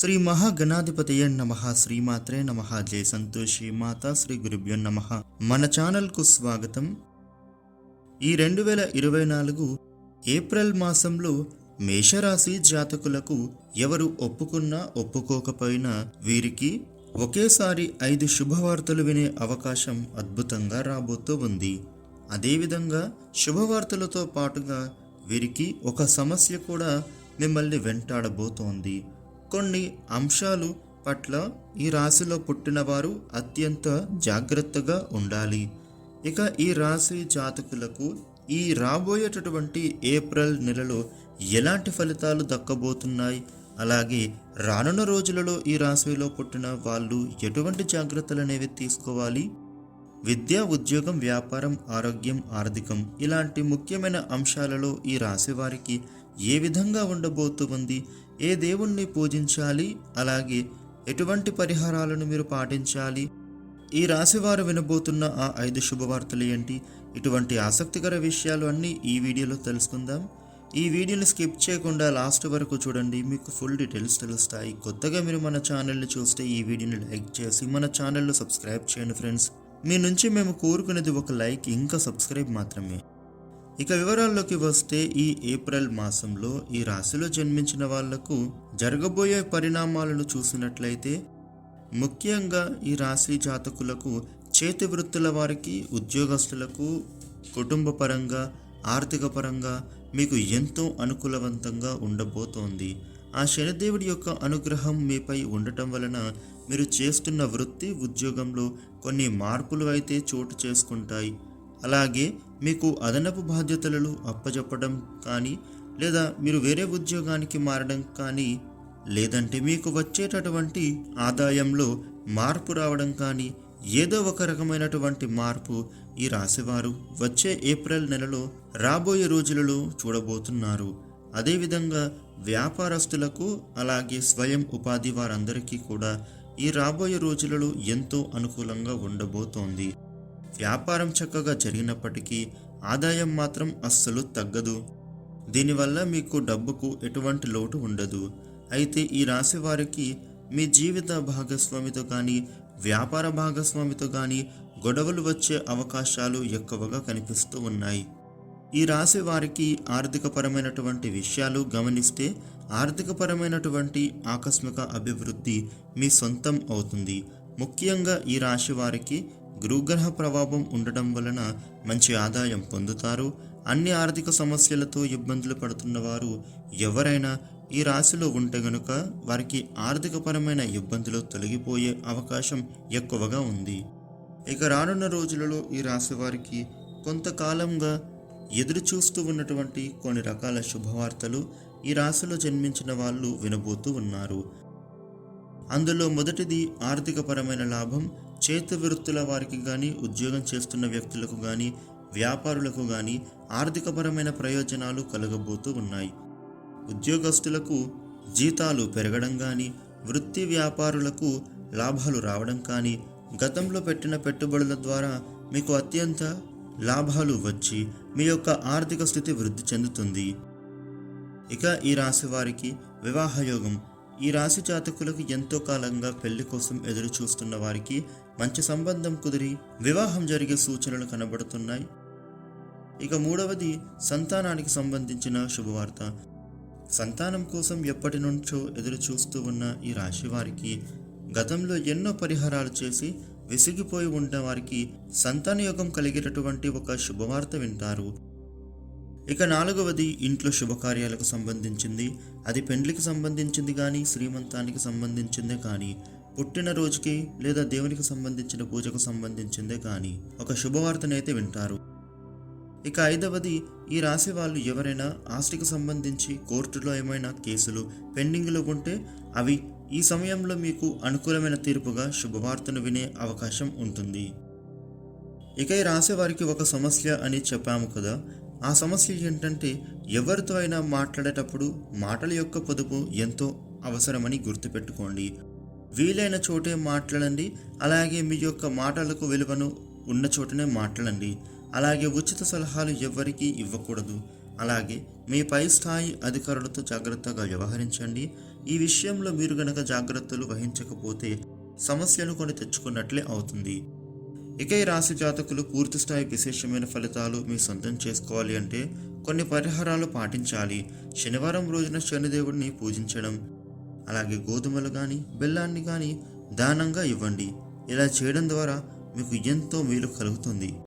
శ్రీ మహాగణాధిపతయ నమ శ్రీమాత్రే నమ జయ సంతోషి మాత శ్రీ గురుభ్యో నమ. మన ఛానల్కు స్వాగతం. ఈ రెండు వేల ఇరవై నాలుగు ఏప్రిల్ మాసంలో మేషరాశి జాతకులకు ఎవరు ఒప్పుకున్నా ఒప్పుకోకపోయినా వీరికి ఒకేసారి ఐదు శుభవార్తలు వినే అవకాశం అద్భుతంగా రాబోతూ ఉంది. అదేవిధంగా శుభవార్తలతో పాటుగా వీరికి ఒక సమస్య కూడా మిమ్మల్ని వెంటాడబోతోంది. కొన్ని అంశాలు పట్ల ఈ రాశిలో పుట్టినవారు అత్యంత జాగ్రత్తగా ఉండాలి. ఇక ఈ రాశి జాతకులకు ఈ రాబోయేటటువంటి ఏప్రిల్ నెలలో ఎలాంటి ఫలితాలు దక్కబోతున్నాయి? అలాగే రానున్న రోజులలో ఈ రాశిలో పుట్టిన వాళ్ళు ఎటువంటి జాగ్రత్తలు అనేవి తీసుకోవాలి? విద్య ఉద్యోగం వ్యాపారం ఆరోగ్యం ఆర్థికం ఇలాంటి ముఖ్యమైన అంశాలలో ఈ రాశి వారికి ఏ విధంగా ఉండబోతుంది ఏ దేవుణ్ణి పూజించాలి? అలాగే ఎటువంటి పరిహారాలను మీరు పాటించాలి? ఈ రాశివారు వినబోతున్న ఆ ఐదు శుభవార్తలు ఏంటి? ఇటువంటి ఆసక్తికర విషయాలు అన్నీ ఈ వీడియోలో తెలుసుకుందాం. ఈ వీడియోని స్కిప్ చేయకుండా లాస్ట్ వరకు చూడండి. మీకు ఫుల్ డీటెయిల్స్ తెలుస్తాయి. కొత్తగా మీరు మన ఛానల్ని చూస్తే ఈ వీడియోని లైక్ చేసి మన ఛానల్లో సబ్స్క్రైబ్ చేయండి ఫ్రెండ్స్. మీ నుంచి మేము కోరుకునేది ఒక లైక్ ఇంకా సబ్స్క్రైబ్ మాత్రమే. ఇక వివరాల్లోకి వస్తే ఈ ఏప్రిల్ మాసంలో ఈ రాశిలో జన్మించిన వాళ్ళకు జరగబోయే పరిణామాలను చూసినట్లయితే ముఖ్యంగా ఈ రాశి జాతకులకు చేతి వృత్తుల వారికి ఉద్యోగస్తులకు కుటుంబ పరంగా ఆర్థిక పరంగా మీకు ఎంతో అనుకూలవంతంగా ఉండబోతోంది. ఆ శనిదేవుడి యొక్క అనుగ్రహం మీపై ఉండటం వలన మీరు చేస్తున్న వృత్తి ఉద్యోగంలో కొన్ని మార్పులు అయితే చోటు చేసుకుంటాయి. అలాగే మీకు అదనపు బాధ్యతలను అప్పజెప్పడం కానీ లేదా మీరు వేరే ఉద్యోగానికి మారడం కానీ లేదంటే మీకు వచ్చేటటువంటి ఆదాయంలో మార్పు రావడం కానీ ఏదో ఒక రకమైనటువంటి మార్పు ఈ రాశివారు వచ్చే ఏప్రిల్ నెలలో రాబోయే రోజులలో చూడబోతున్నారు. అదేవిధంగా వ్యాపారస్తులకు అలాగే స్వయం ఉపాధి వారందరికీ కూడా ఈ రాబోయే రోజులలో ఎంతో అనుకూలంగా ఉండబోతోంది. వ్యాపారం చక్కగా జరిగినప్పటికీ ఆదాయం మాత్రం అస్సలు తగ్గదు. దీనివల్ల మీకు డబ్బుకు ఎటువంటి లోటు ఉండదు. అయితే ఈ రాశి వారికి మీ జీవిత భాగస్వామితో కానీ వ్యాపార భాగస్వామితో కానీ గొడవలు వచ్చే అవకాశాలు ఎక్కువగా కనిపిస్తూ ఉన్నాయి. ఈ రాశి వారికి ఆర్థికపరమైనటువంటి విషయాలు గమనిస్తే ఆర్థికపరమైనటువంటి ఆకస్మిక అభివృద్ధి మీ సొంతం అవుతుంది. ముఖ్యంగా ఈ రాశి వారికి గురుగ్రహ ప్రభావం ఉండటం వలన మంచి ఆదాయం పొందుతారు. అన్ని ఆర్థిక సమస్యలతో ఇబ్బందులు పడుతున్న వారు ఎవరైనా ఈ రాశిలో ఉంటే గనుక వారికి ఆర్థికపరమైన ఇబ్బందులు తొలగిపోయే అవకాశం ఎక్కువగా ఉంది. ఇక రానున్న రోజులలో ఈ రాశి వారికి కొంతకాలంగా ఎదురు చూస్తూ ఉన్నటువంటి కొన్ని రకాల శుభవార్తలు ఈ రాశిలో జన్మించిన వాళ్ళు వినబోతూ ఉన్నారు. అందులో మొదటిది ఆర్థికపరమైన లాభం చేతి వృత్తుల వారికి కానీ ఉద్యోగం చేస్తున్న వ్యక్తులకు కానీ వ్యాపారులకు కానీ ఆర్థికపరమైన ప్రయోజనాలు కలగబోతూ ఉన్నాయి. ఉద్యోగస్తులకు జీతాలు పెరగడం కానీ వృత్తి వ్యాపారులకు లాభాలు రావడం కానీ గతంలో పెట్టిన పెట్టుబడుల ద్వారా మీకు అత్యంత లాభాలు వచ్చి మీ యొక్క ఆర్థిక స్థితి వృద్ధి చెందుతుంది. ఇక ఈ రాశి వారికి వివాహయోగం ఈ రాశి జాతకులకు ఎంతో కాలంగా పెళ్ళి కోసం ఎదురు చూస్తున్న వారికి మంచి సంబంధం కుదిరి వివాహం జరిగే సూచనలు కనబడుతున్నాయి. ఇక మూడవది సంతానానికి సంబంధించిన శుభవార్త. సంతానం కోసం ఎప్పటి నుంచో ఎదురు చూస్తూ ఉన్న ఈ రాశి వారికి గతంలో ఎన్నో పరిహారాలు చేసి విసిగిపోయి ఉన్న వారికి సంతాన యోగం కలిగేటటువంటి ఒక శుభవార్త వింటారు. ఇక నాలుగవది ఇంట్లో శుభకార్యాలకు సంబంధించింది. అది పెండ్లికి సంబంధించింది కానీ శ్రీమంతానికి సంబంధించిందే కానీ పుట్టినరోజుకి లేదా దేవునికి సంబంధించిన పూజకు సంబంధించిందే కానీ ఒక శుభవార్తనైతే వింటారు. ఇక ఐదవది ఈ రాశి వాళ్ళు ఎవరైనా ఆస్తికి సంబంధించి కోర్టులో ఏమైనా కేసులు పెండింగ్లో ఉంటే అవి ఈ సమయంలో మీకు అనుకూలమైన తీర్పుగా శుభవార్తను వినే అవకాశం ఉంటుంది. ఇక ఈ రాశి వారికి ఒక సమస్య అని చెప్పాము కదా ఆ సమస్య ఏంటంటే ఎవరితో అయినా మాట్లాడేటప్పుడు మాటల యొక్క పొదుపు ఎంతో అవసరమని గుర్తుపెట్టుకోండి. వీలైన చోటే మాట్లాడండి అలాగే మీ యొక్క మాటలకు విలువను ఉన్న చోటనే మాట్లాడండి. అలాగే ఉచిత సలహాలు ఎవ్వరికీ ఇవ్వకూడదు. అలాగే మీ పై స్థాయి అధికారులతో జాగ్రత్తగా వ్యవహరించండి. ఈ విషయంలో మీరు గనక జాగ్రత్తలు వహించకపోతే సమస్యను కొని తెచ్చుకున్నట్లే అవుతుంది. ఇక ఈ రాశి జాతకులు పూర్తిస్థాయి విశేషమైన ఫలితాలు మీ సొంతం చేసుకోవాలి అంటే కొన్ని పరిహారాలు పాటించాలి. శనివారం రోజున శనిదేవుడిని పూజించడం అలాగే గోధుమలు కానీ బెల్లాన్ని కానీ దానంగా ఇవ్వండి. ఇలా చేయడం ద్వారా మీకు ఎంతో మేలు కలుగుతుంది.